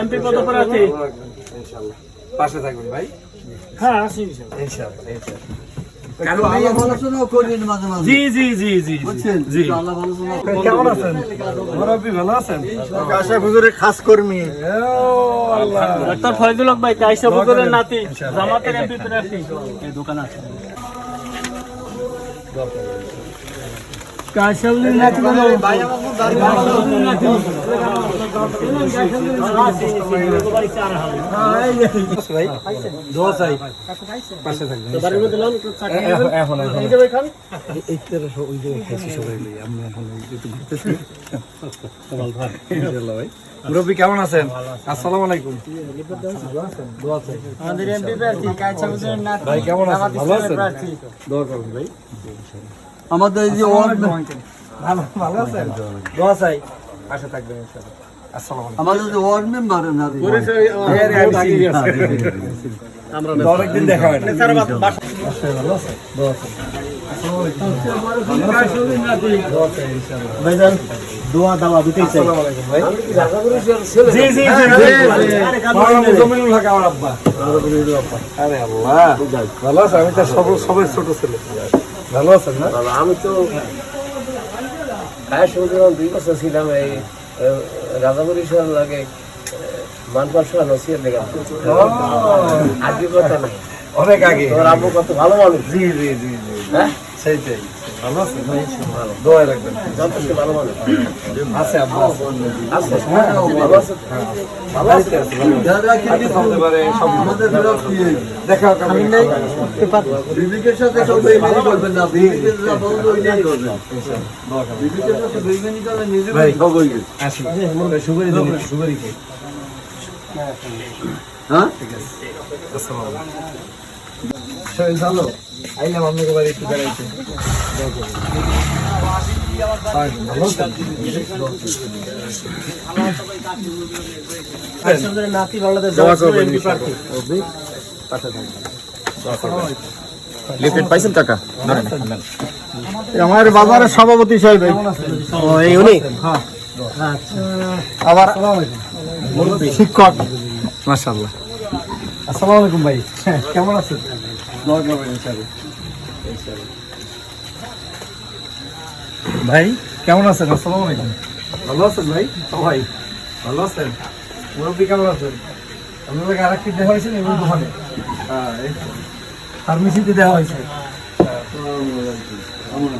MP পদ প্রার্থী ইনশাআল্লাহ। পাশে থাকবেন ভাই? হ্যাঁ আছি ইনশাআল্লাহ। ইনশাআল্লাহ ডাক্তার ফয়জুল ভাই কাইসা নাতি জামাতের এমপি প্রার্থী দোকান আছে। মুরব্বী কেমন আছেন? আসসালাম আলাইকুম। আমাদের এমপি প্রার্থী কাইসা বুকুরের নাতি ভাই কেমন আছেন? ভালো আছেন? দোয়া করুন ভাই। আমাদের এই যে ভালো ভালো আছেন? দোয়া চাই। পাশে থাকবেন ইনশাআল্লাহ। আমাদের যে ওয়ার্ড মেম্বার না অনেকদিন দেখা হয় না। ভালো আছে দোয়া চাই। ভাইজান দোয়া দাওয়া দুটেই চাই। আসসালামু আলাইকুম ভাই। জি জি জি হক আমার আব্বা। আরে আল্লাহ। ভালো আছে আমি তো সব সবাই ছোট ছেলে। ভালো আছেন না? আমি তো কায়ের সঙ্গে যখন দুই বছর ছিলাম এই রাজাপুরি শহর লাগে মানপার শহর নসিয়ার দেখা আজকে কথা না অনেক আগে। তোর আব্বু কত ভালো মানুষ। জি জি জি। হ্যাঁ? সেইটাই। ভালো আছে? ভালো দোয়া রাখবেন। যথেষ্ট ভালো মানুষ আছে আব্বা আছে। আছে। ভালো আছে। ভালো আছে। যারা কিন্তু চলতে আমাদের বিরাট। দেখা আমি নাই। বিবেকের সাথে সব বেইমানি করবেন না। বিবেকের যা বলব ওইটাই করবেন। বিবেকের সাথে বেইমানি করলে নিজে ভাই। খবরই আসি। সুগারি দিন সুগারি খাই। হ্যাঁ? আসসালামু আলাইকুম। শরীর ভালো? আইলাম আপনাকে বাড়ি একটু বেড়াইতে নাতি বাংলাদেশ লিফলেট পাইছেন কাকা? আমার বাবার সভাপতি সাহেব। ও এই উনি? আবার শিক্ষক। মাশাআল্লাহ। আসসালামু আলাইকুম ভাই। হ্যাঁ, কেমন আছেন? ভাই কেমন আছেন? আসসালামু আলাইকুম। ভালো আছেন ভাই? সবাই ভালো আছেন? মুরব্বী কেমন আছেন? আপনাদের আর একটি দেওয়া হয়েছে এবং দোকানে? হ্যাঁ। ফার্মেসিতে দেওয়া হয়েছে। হ্যাঁ, আমরা